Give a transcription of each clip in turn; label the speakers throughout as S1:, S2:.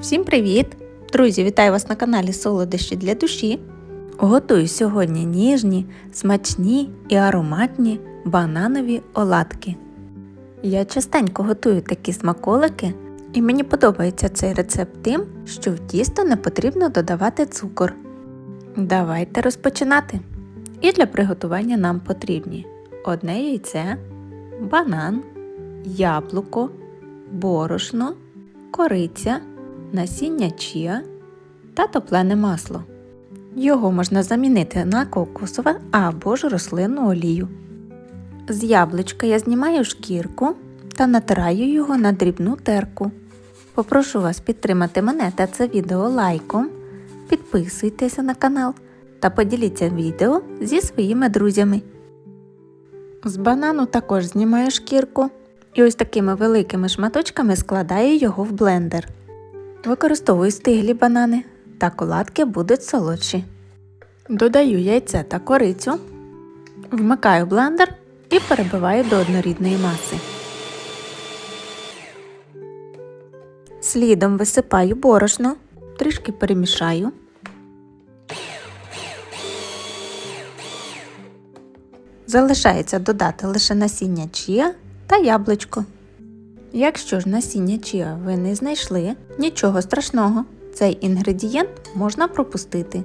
S1: Всім привіт! Друзі, вітаю вас на каналі Солодощі для душі. Готую сьогодні ніжні, смачні і ароматні бананові оладки. Я частенько готую такі смаколики, і мені подобається цей рецепт тим, що в тісто не потрібно додавати цукор. Давайте розпочинати. І для приготування нам потрібні одне яйце, банан, яблуко, борошно, кориця, насіння чіа та топлене масло. Його можна замінити на кокосове або ж рослинну олію. З яблучка я знімаю шкірку та натираю його на дрібну терку. Попрошу вас підтримати мене та це відео лайком, підписуйтеся на канал та поділіться відео зі своїми друзями. З банану також знімаю шкірку і ось такими великими шматочками складаю його в блендер. Використовую стиглі банани, та оладки будуть солодші. Додаю яйце та корицю, вмикаю блендер і перебиваю до однорідної маси. Слідом висипаю борошно, трішки перемішаю. Залишається додати лише насіння чія та яблучко. Якщо ж насіння чіа ви не знайшли, нічого страшного, цей інгредієнт можна пропустити.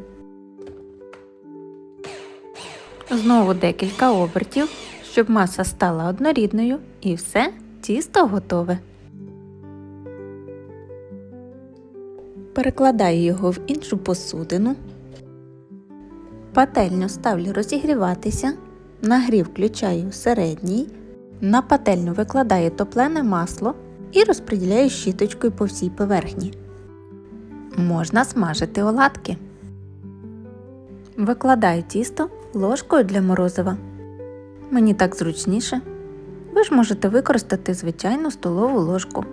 S1: Знову декілька обертів, щоб маса стала однорідною і все, тісто готове. Перекладаю його в іншу посудину. Пательню ставлю розігріватися. Нагрів включаю середній. На пательню викладаю топлене масло і розподіляю щіточкою по всій поверхні. Можна смажити оладки. Викладаю тісто ложкою для морозива. Мені так зручніше. Ви ж можете використати звичайну столову ложку.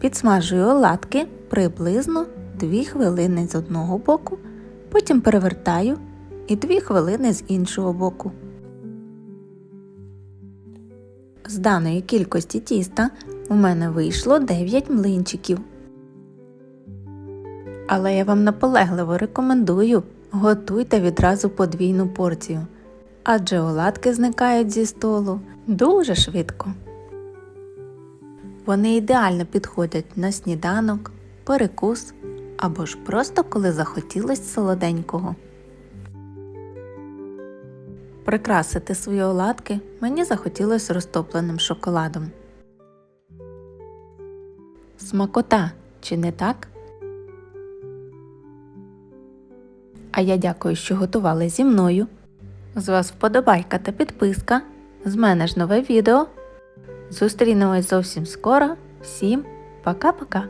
S1: Підсмажую оладки приблизно 2 хвилини з одного боку, потім перевертаю і 2 хвилини з іншого боку. З даної кількості тіста у мене вийшло 9 млинчиків. Але я вам наполегливо рекомендую готуйте відразу подвійну порцію, адже оладки зникають зі столу дуже швидко. Вони ідеально підходять на сніданок, перекус або ж просто коли захотілось солоденького. Прикрасити свої оладки мені захотілося розтопленим шоколадом. Смакота, чи не так? А я дякую, що готували зі мною. З вас вподобайка та підписка. З мене ж нове відео. Зустрінемось зовсім скоро. Всім пока-пока!